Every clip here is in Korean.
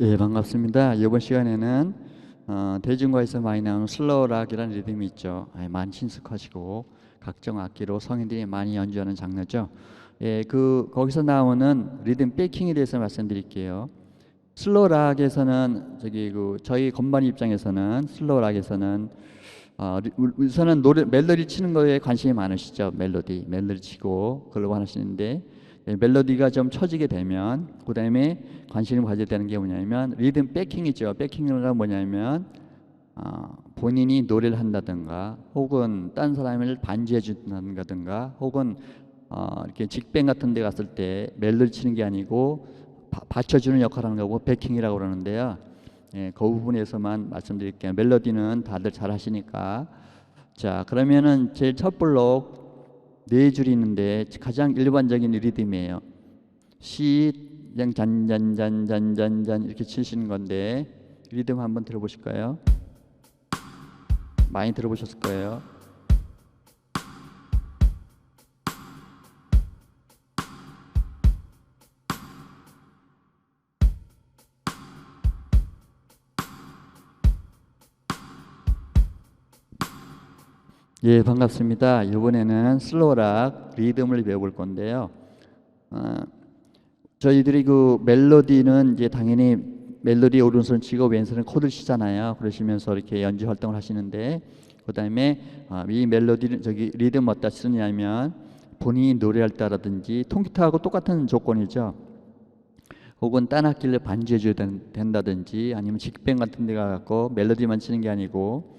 예, 반갑습니다. 이번 시간에는 어, 대중가에서 많이 나오는 슬로우락이라는 리듬이 있죠. 예, 많이 친숙하시고 각종 악기로 성인들이 많이 연주하는 장르죠. 예, 그 거기서 나오는 리듬 베이킹에 대해서 말씀드릴게요. 슬로우락에서는 저기 그 저희 건반 입장에서는 슬로우락에서는 어, 우선은 노래 멜로디 치는 거에 관심이 많으시죠. 멜로디, 멜로디 치고 그러고 하시는데 예, 멜로디가 좀 처지게 되면 그다음에 관심을 가져야 되는 게 뭐냐면 리듬 백킹이죠. 백킹은 뭐냐면 어, 본인이 노래를 한다든가 혹은 딴 사람을 반주해 준다든가 혹은 어, 이렇게 직밴 같은 데 갔을 때 멜로디 치는 게 아니고 바, 받쳐주는 역할을 하는 거고 백킹이라고 그러는데요. 예, 그 부분에서만 말씀드릴게요. 멜로디는 다들 잘 하시니까. 자, 그러면은 제일 첫 블록 네 줄이 있는데 가장 일반적인 리듬이에요. 시 그냥 잔잔잔잔잔잔 이렇게 치시는 건데 리듬 한번 들어보실까요? 많이 들어보셨을 거예요. 예, 반갑습니다. 이번에는 슬로락 리듬을 배워볼 건데요. 어, 저희들이 그 멜로디는 이제 당연히 멜로디 오른손 치고 왼손은 코드를 치잖아요. 그러시면서 이렇게 연주 활동을 하시는데 그다음에 아, 이 멜로디는 저기 리듬 어디다 쓰냐면 본인이 노래할 때라든지 통기타하고 똑같은 조건이죠. 혹은 딴 악기를 반주해 줘야 된- 된다든지 아니면 직밴 같은 데 가 갖고 멜로디만 치는 게 아니고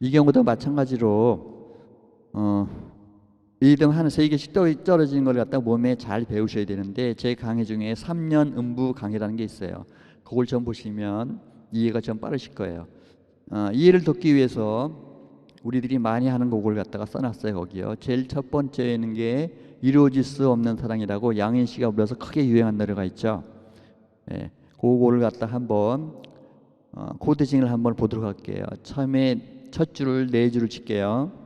이 경우도 마찬가지로 어, 리듬 하나 세 개씩 떨- 떨어지는 걸 갖다 몸에 잘 배우셔야 되는데 제 강의 중에 3년 음부 강의라는 게 있어요. 그걸 좀 보시면 이해가 좀 빠르실 거예요. 어, 이해를 돕기 위해서 우리들이 많이 하는 곡을 갖다가 써놨어요 거기요. 제일 첫 번째는 게 이루어질 수 없는 사랑이라고 양현 씨가 불러서 크게 유행한 노래가 있죠. 예, 그거를 갖다 한번 어, 코드징을 한번 보도록 할게요. 처음에 첫 줄을 네 줄을 칠게요.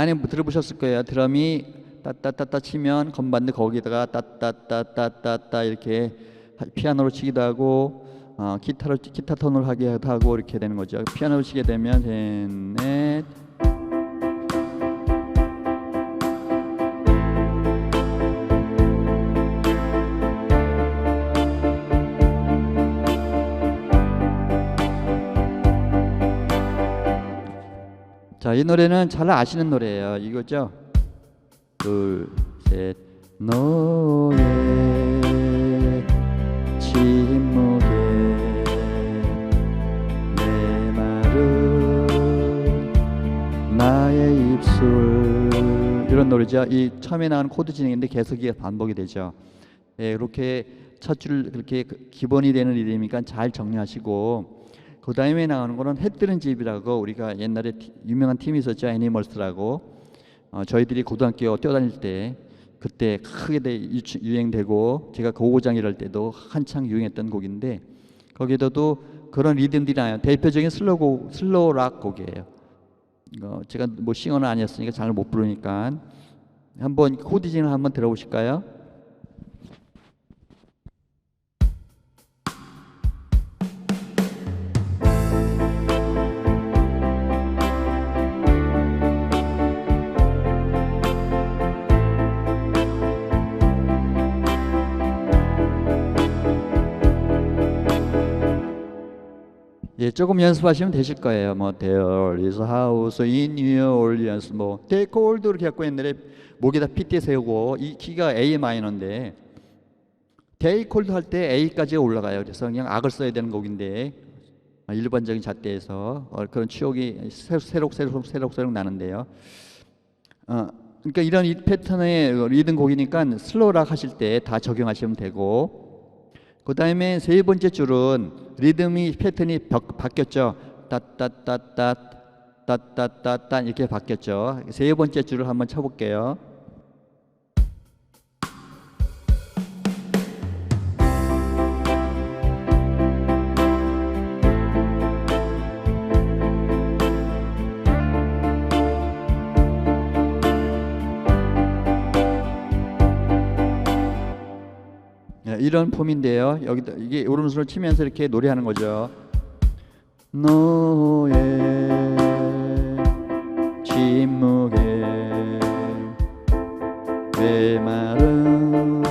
많이 들어보셨을 거예요. 드럼이 따따따따 치면 건반도 거기다가 따따따따따따 이렇게 하- 피아노로 치기도 하고 어, 기타로 기타 톤을 하기도 하고 이렇게 되는 거죠. 피아노로 치게 되면 셋넷 자, 이 노래는 잘 아시는 노래예요. 이거죠? 둘, 셋, 너의 침묵에 내 말은 나의 입술 이런 노래죠. 이 처음에 나오는 코드 진행인데 계속 이게 반복이 되죠. 예, 이렇게 첫 줄 그렇게 그 기본이 되는 리듬이니까 잘 정리하시고 그 다음에 나오는 거는 해 뜨는 집이라고 우리가 옛날에 티- 유명한 팀이 있었죠. 애니멀스라고. 어, 저희들이 고등학교 뛰어다닐 때 그때 크게 유행되고 제가 고고장 이럴 때도 한창 유행했던 곡인데 거기에도 그런 리듬들이 나요. 대표적인 슬로우 곡, 슬로우 락 곡이에요. 어, 제가 뭐 싱어는 아니었으니까 잘 못 부르니까. 한번 코디징을 한번 들어보실까요? 예, 조금 연습하시면 되실 거예요. 뭐 There is house in New Orleans 뭐 Take hold 이렇게 갖고 옛날에 목에다 핏대 세우고 이 키가 A 마이너인데 Take hold 할 때 A까지 올라가요. 그래서 그냥 악을 써야 되는 곡인데 아, 일반적인 잣대에서 어, 그런 추억이 새록 새록 새록 새록 나는데요. 어, 그러니까 이런 이 패턴의 리듬 곡이니까 슬로우락 하실 때 다 적용하시면 되고 그 다음에 세 번째 줄은 리듬이 패턴이 바, 바뀌었죠. 따따따따 따따따따 이렇게 바뀌었죠. 세 번째 줄을 한번 쳐볼게요. 이런 폼인데요. 여기다 이게 오른손을 치면서 이렇게 노래하는 거죠. 너의 침묵에 메마른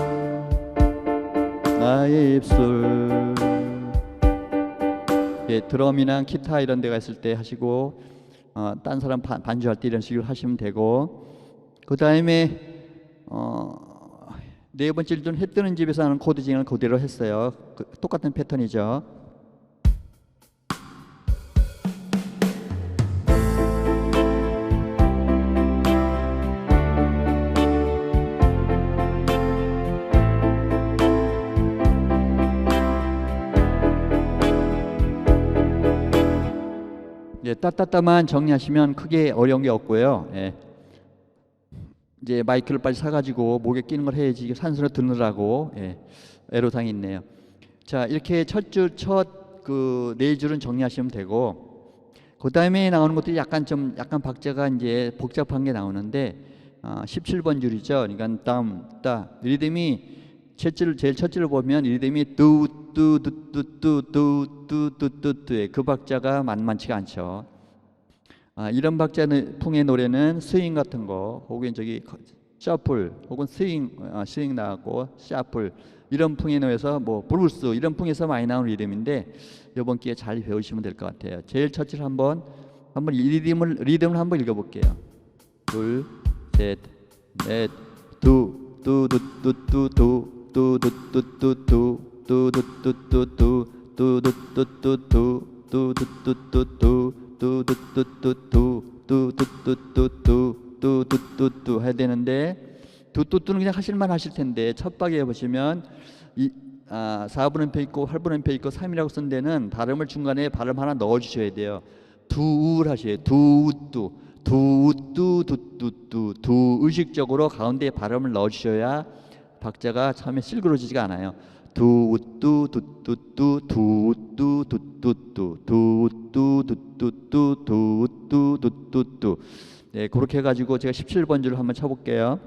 나의 입술 예, 드럼이나 기타 이런 데가 있을 때 하시고 어, 딴 사람 반, 반주할 때 이런 식으로 하시면 되고 그 다음에 어, 네 번째 일은 해 뜨는 집에서 하는 코드 진행을 그대로 했어요. 그, 똑같은 패턴이죠. 예, 따따따만 정리하시면 크게 어려운 게 없고요. 예. 이제 마이크를 빨리 사가지고 목에 끼는 걸 해야지 산소를 듣느라고 예, 애로사항이 있네요. 자 이렇게 첫 줄 첫 그 네 줄은 정리하시면 되고 그 다음에 나오는 것들이 약간 좀 약간 박자가 이제 복잡한 게 나오는데 아, 17번 줄이죠. 그러니까 땀따 리듬이 첫줄 제일 첫 줄을 보면 리듬이 뚜뚜뚜뚜뚜뚜뚜뚜뚜에 그 박자가 만만치가 않죠. 아, 이런 박자 풍의 노래는 스윙 같은 거 혹은 저기 셔플 혹은 스윙 아, 스윙 나왔고 셔플 이런 풍의 노래에서 뭐 브루스 이런 풍에서 많이 나오는 리듬인데 이번 기회에 잘 배우시면 될 것 같아요. 제일 첫줄 한번 한번 이 리듬을 리듬을 한번 읽어볼게요. 둘, 셋, 넷, 두, 두두두두두, 두두두두두, 두두두두두, 두두두두두, 두두두두두. 뚜뚜뚜뚜뚜 뚜뚜뚜뚜뚜 뚜뚜뚜뚜 해야 되는데 뚜뚜뚜는 그냥 하실만 하실 텐데 첫 박에 보시면 이 아, 4분음표 있고 8분음표 있고 3이라고 쓴 데는 발음을 중간에 발음 하나 넣어 주셔야 돼요. 하셔요. 두뚜 두뚜 두뚜뚜 두 의식적으로 가운데 발음을 넣어 주셔야 박자가 처음에 실그러지지가 않아요. 두뚜 두뚜뚜 두뚜 두뚜뚜 두뚜 두뚜뚜 두뚜 두뚜뚜 네 그렇게 해가지고 제가 17번 줄을 한번 쳐볼게요.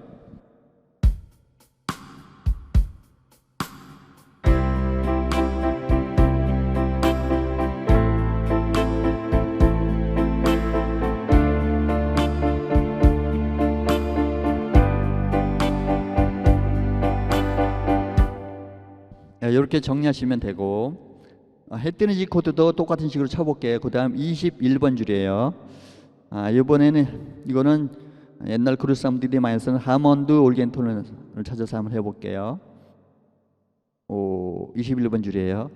이렇게 정리하시면 되고 아, 해 뜨는 지 코드도 똑같은 식으로 쳐볼게요. 그 다음 21번 줄이에요. 아, 이번에는 이거는 옛날 사람들이 많이 쓰는 하몬드 올겐톤을 찾아서 한번 해볼게요. 오, 21번 줄이에요.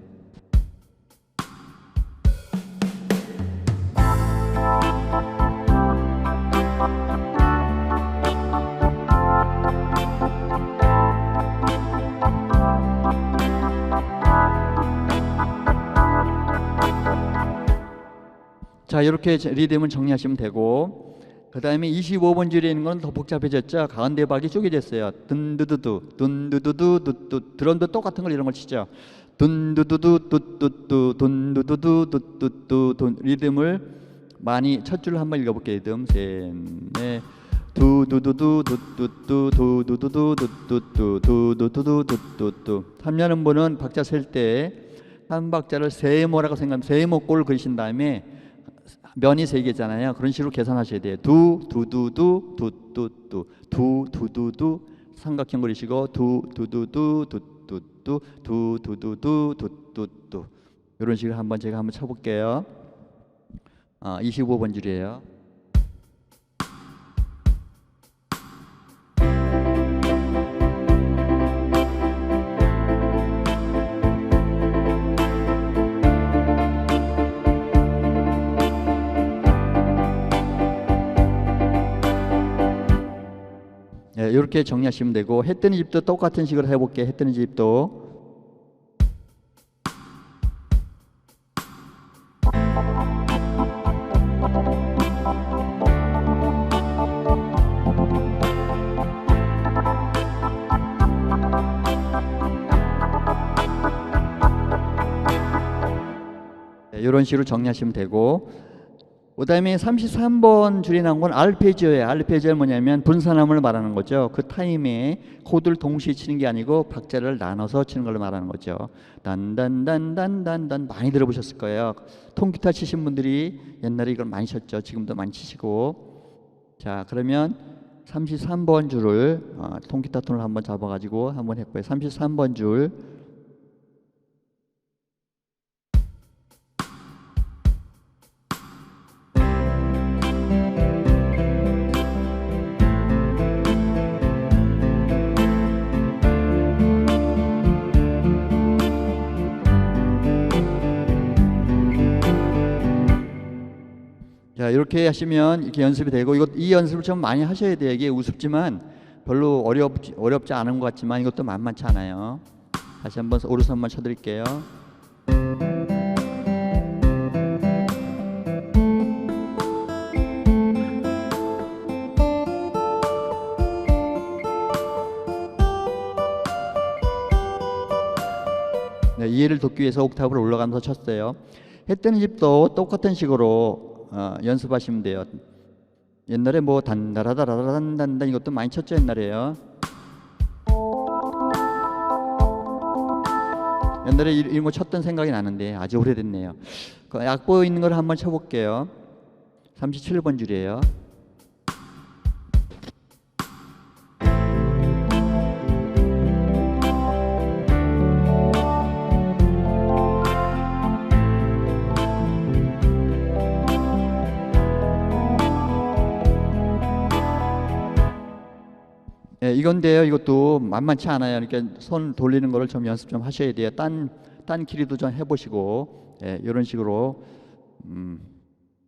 자, 이렇게 리듬을 정리하시면 되고 그 다음에 25번 줄에 있는 건 더 복잡해졌죠. 가운데 박이 쪼개졌어요. 든두두두, 든두두두, 두두 드럼도 똑같은 걸 이런 걸 치죠. 든두두두, 뚜뚜뚜, 든두두두, 뚜뚜뚜, 돈 리듬을 많이 첫 줄 한번 읽어볼게요. 리듬 셋, 넷, 두두두두, 두뚜뚜, 두두 두두, 두뚜뚜, 두두두 두, 두뚜뚜. 3년 분은 박자 셀 때 한 박자를 세모라고 생각하면 세모꼴 그리신 다음에 면이 세 개잖아요. 그런 식으로 계산하셔야 돼요. 두, 두두두, 두뚜뚜, 두, 두두두, 삼각형 그리시고 두, 두두두, 두뚜뚜, 두, 두 두 두, 두뚜뚜. 이런 식으로 한번 제가 한번 쳐볼게요. 아, 25번 줄이에요. 예, 이렇게 정리하시면 되고 해 뜨는 집도 똑같은 식으로 해볼게요. 해 뜨는 집도 이런 식으로 정리하시면 되고 그다음에 33번 줄이 나온 건 알페지오예요. 알페지오는 뭐냐면 분산함을 말하는 거죠. 그 타임에 코드를 동시에 치는 게 아니고 박자를 나눠서 치는 걸 말하는 거죠. 단단단단단단 많이 들어보셨을 거예요. 통기타 치신 분들이 옛날에 이걸 많이 쳤죠. 지금도 많이 치시고. 자, 그러면 33번 줄을 어, 통기타 톤을 한번 잡아 가지고 한번 해볼게요. 33번 줄. 이렇게 하시면 이렇게 연습이 되고 이것 이 연습을 좀 많이 하셔야 돼요. 이게 우습지만 별로 어렵 어렵지 않은 것 같지만 이것도 만만치 않아요. 다시 한번 오른손만 쳐드릴게요. 네, 이해를 돕기 위해서 옥탑으로 올라가면서 쳤어요. 해 뜨는 집도 똑같은 식으로 어, 연습하시면 돼요. 옛날에 뭐 단다라다라단단단 이것도 많이 쳤죠 옛날에요. 옛날에 거 쳤던 생각이 나는데 아주 오래됐네요. 그 악보 있는 걸 한번 쳐볼게요. 37번 줄이에요. 이건데요. 이것도 만만치 않아요. 그러니까 손 돌리는 거를 좀 연습 좀 하셔야 돼요. 딴, 딴 길이도 좀 해보시고, 예, 이런 식으로, 음,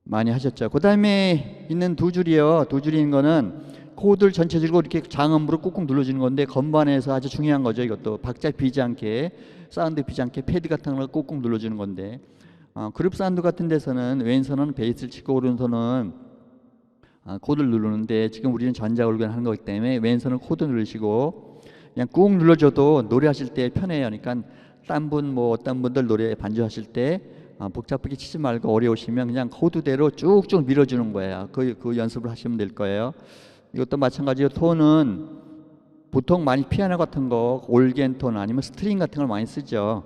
많이 하셨죠. 그 다음에 있는 두 줄이요. 두 있는 거는 코드를 전체적으로 이렇게 장음으로 꾹꾹 눌러주는 건데, 건반에서 아주 중요한 거죠. 이것도 박자 비지 않게, 사운드 비지 않게 패드 같은 걸 꾹꾹 눌러주는 건데, 어, 그룹 사운드 같은 데서는 왼손은 베이스를 치고 오른손은 아, 코드를 누르는데 지금 우리는 전자올건 하는 거기 때문에 왼손은 코드 누르시고 그냥 꾹 눌러줘도 노래하실 때 편해요. 그러니까 딴 분 뭐 어떤 분들 노래 반주하실 때 아, 복잡하게 치지 말고 어려우시면 그냥 코드대로 쭉쭉 밀어주는 거예요. 그, 그 연습을 하시면 될 거예요. 이것도 마찬가지로 톤은 보통 많이 피아노 같은 거 올겐 톤 아니면 스트링 같은 걸 많이 쓰죠.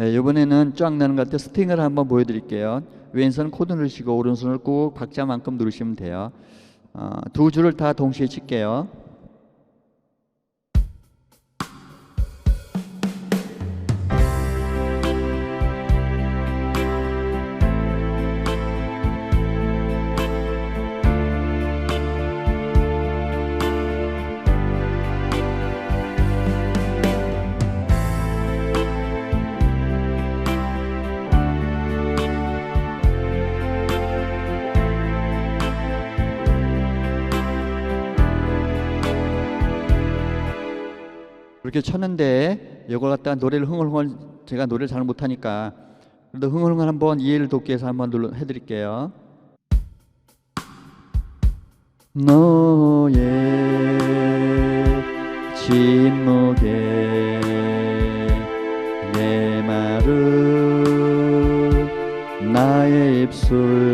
예, 이번에는 쫙 나는 것 같아 스트링을 한번 보여드릴게요. 왼손 코드 누르시고 오른손을 꾹 박자만큼 누르시면 돼요. 어, 두 줄을 다 동시에 칠게요. 그렇게 쳤는데 이걸 갖다가 노래를 흥얼흥얼 제가 노래를 잘 못하니까 그래도 흥얼흥얼 한번 이해를 돕기 위해서 한번 눌러 해드릴게요. 너의 침묵에 내 말은 나의 입술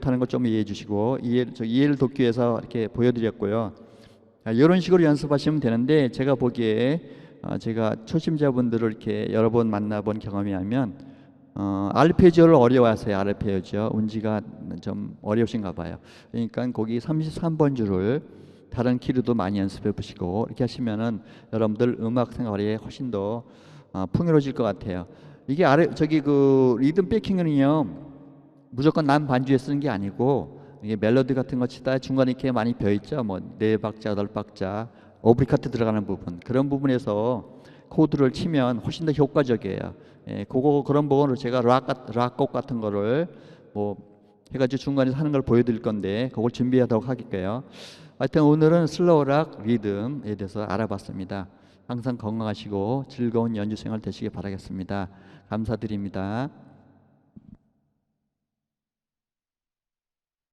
못하는 거좀 이해해 주시고 이해, 저 이해를 돕기 위해서 이렇게 보여드렸고요 자, 이런 식으로 연습하시면 되는데 제가 보기에 어, 제가 초심자분들을 이렇게 여러 번 만나본 경험이 하면 어, 알페지오를 어려워하세요. 알페지오 운지가 좀 어려우신가 봐요. 그러니까 거기 33번 줄을 다른 키로도 많이 연습해 보시고 이렇게 하시면은 여러분들 음악 생활이 훨씬 더 어, 풍요로워질 것 같아요. 이게 아래 저기 그 리듬 백킹은요 무조건 남 반주에 쓰는 게 아니고 이게 멜로디 같은 거 치다 중간에 이렇게 많이 벼 있죠. 뭐 네 박자, 여덟 박자, 오브리카트 들어가는 부분 그런 부분에서 코드를 치면 훨씬 더 효과적이에요. 예, 그거 그런 부분으로 제가 락 같- 락곡 같은 거를 뭐 해가지고 중간에 하는 걸 보여드릴 건데 그걸 준비하도록 할게요. 하여튼 오늘은 슬로우 락 리듬에 대해서 알아봤습니다. 항상 건강하시고 즐거운 연주 생활 되시길 바라겠습니다. 감사드립니다.